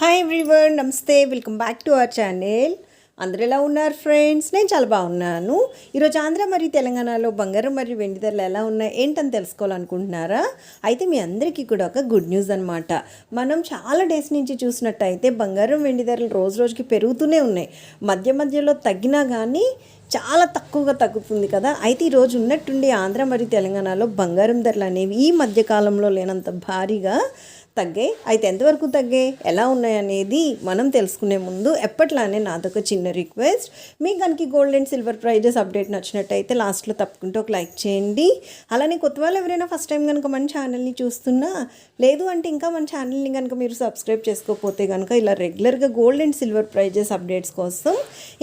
Hi everyone నమస్తే. Welcome back to our channel అందరు ఎలా ఉన్నారు ఫ్రెండ్స్ నేను చాలా బాగున్నాను. ఈరోజు ఆంధ్ర మరియు తెలంగాణలో బంగారం మరియు వెండి ధరలు ఎలా ఉన్నాయి ఏంటని తెలుసుకోవాలనుకుంటున్నారా? అయితే మీ అందరికీ కూడా ఒక గుడ్ న్యూస్ అనమాట మనం చాలా డేస్ నుంచి చూసినట్టయితే బంగారం వెండి ధరలు రోజు రోజుకి పెరుగుతూనే ఉన్నాయి. మధ్య మధ్యలో తగ్గినా కానీ చాలా తక్కువగా తగ్గుతుంది కదా. అయితే ఈరోజు ఉన్నట్టుండి ఆంధ్ర మరియు తెలంగాణలో బంగారం ధరలు అనేవి ఈ మధ్యకాలంలో లేనంత భారీగా తగ్గాయి. అయితే ఎంతవరకు తగ్గాయి? ఎలా ఉన్నాయనేది మనం తెలుసుకునే ముందు ఎప్పట్లానే నాదొక చిన్న రిక్వెస్ట్. మీకు కనుక gold and silver prices update నచ్చినట్టయితే లాస్ట్లో తప్పకుండా ఒక లైక్ చేయండి. అలానే కొత్త వాళ్ళు ఎవరైనా ఫస్ట్ టైం కనుక మన ఛానల్ని చూస్తున్నా లేదు అంటే ఇంకా మన ఛానల్ని కనుక మీరు సబ్స్క్రైబ్ చేసుకోకపోతే కనుక ఇలా రెగ్యులర్గా gold and silver prices updates కోసం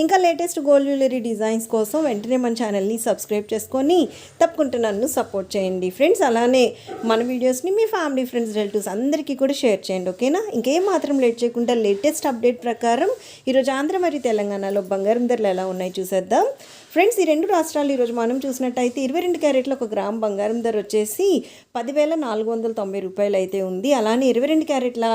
ఇంకా లేటెస్ట్ గోల్డ్ జ్యువెలరీ డ్రాయింగ్స్ కోసం వెంటనే మన ఛానల్ని సబ్స్క్రైబ్ చేసుకొని తప్పకుండా నన్ను సపోర్ట్ చేయండి. ఫ్రెండ్స్ అలానే మన వీడియోస్ని మీ ఫ్యామిలీ ఫ్రెండ్స్ రిలేటివ్స్ అందరికీ కూడా షేర్ చేయండి ఓకేనా ఇంకేం మాత్రం లేట్ చేయకుండా లేటెస్ట్ అప్డేట్ ప్రకారం ఈరోజు ఆంధ్ర మరియు తెలంగాణలో బంగారం ధరలు ఎలా ఉన్నాయి చూసేద్దాం. ఫ్రెండ్స్ ఈ రెండు రాష్ట్రాలు ఈరోజు మనం చూసినట్టయితే ఇరవై రెండు క్యారెట్ల ఒక గ్రామ్ బంగారం ధర వచ్చేసి పదివేల నాలుగు వందల తొంభై రూపాయలు అయితే ఉంది. అలానే ఇరవై రెండు క్యారెట్ల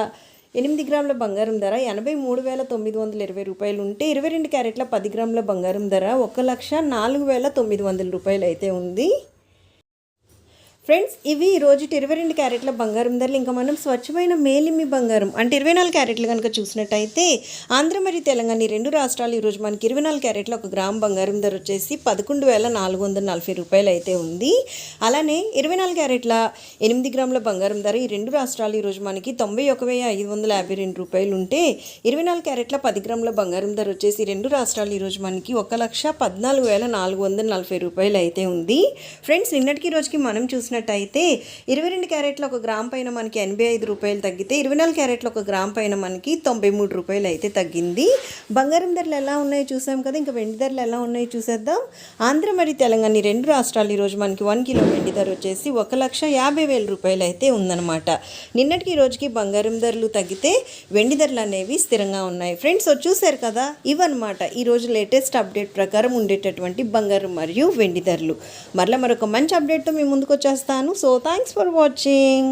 ఎనిమిది గ్రాముల బంగారం ధర ఎనభై మూడు వేల తొమ్మిది వందల ఇరవై రూపాయలు ఉంటే ఇరవై రెండు క్యారెట్ల పది గ్రాముల బంగారం ధర ఒక లక్ష నాలుగు వేల తొమ్మిది వందల రూపాయలు అయితే ఉంది. ఫ్రెండ్స్ ఇవి ఈ రోజు ఇరవై రెండు క్యారెట్ల బంగారం ధరలు. ఇంకా మనం స్వచ్ఛమైన మేలిమి బంగారం. అంటే ఇరవై నాలుగు క్యారెట్లు కనుక చూసినట్టయితే ఆంధ్ర మరియు తెలంగాణ ఈ రెండు రాష్ట్రాలు ఈరోజు మనకి ఇరవై నాలుగు క్యారెట్ల ఒక గ్రామ్ బంగారం ధర వచ్చేసి పదకొండు వేల నాలుగు వందల నలభై రూపాయలు అయితే ఉంది. అలానే ఇరవై నాలుగు క్యారెట్ల ఎనిమిది గ్రాముల బంగారం ధర ఈ రెండు రాష్ట్రాలు ఈరోజు మనకి తొంభై ఒక వెయ్యి ఐదు వందల యాభై రెండు రూపాయలు ఉంటే ఇరవై నాలుగు క్యారెట్ల పది గ్రాముల బంగారం ధర వచ్చేసి రెండు రాష్ట్రాలు ఈరోజు మనకి ఒక లక్ష పద్నాలుగు వేల నాలుగు వందల నలభై రూపాయలు అయితే ఉంది. ఫ్రెండ్స్ నిన్నటికి రోజుకి మనం చూసినట్టయితే ఇరవై రెండు క్యారెట్ల ఒక గ్రామ్ పైన మనకి ఎనభై ఐదు రూపాయలు తగ్గితే ఇరవై నాలుగు క్యారెట్ల ఒక గ్రామ్ పైన మనకి తొంభై మూడు రూపాయలు అయితే తగ్గింది. బంగారం ధరలు ఎలా ఉన్నాయో చూసాం కదా ఇంకా వెండి ధరలు ఎలా ఉన్నాయో చూసేద్దాం. ఆంధ్ర మరియు తెలంగాణ ఈ రెండు రాష్ట్రాలు ఈరోజు మనకి వన్ కిలో వెండి ధర వచ్చేసి ఒక లక్ష యాభై వేల రూపాయలు అయితే ఉందన్నమాట. నిన్నటికి ఈ రోజుకి బంగారం ధరలు తగ్గితే వెండి ధరలు అనేవి స్థిరంగా ఉన్నాయి. ఫ్రెండ్స్ చూశారు కదా ఇవన్నమాట ఈరోజు లేటెస్ట్ అప్డేట్ ప్రకారం ఉండేటటువంటి బంగారం మరియు వెండి ధరలు. మరలా మరొక మంచి అప్డేట్తో మేము ముందుకు వచ్చేస్తాను సో థ్యాంక్స్ ఫర్ వాచింగ్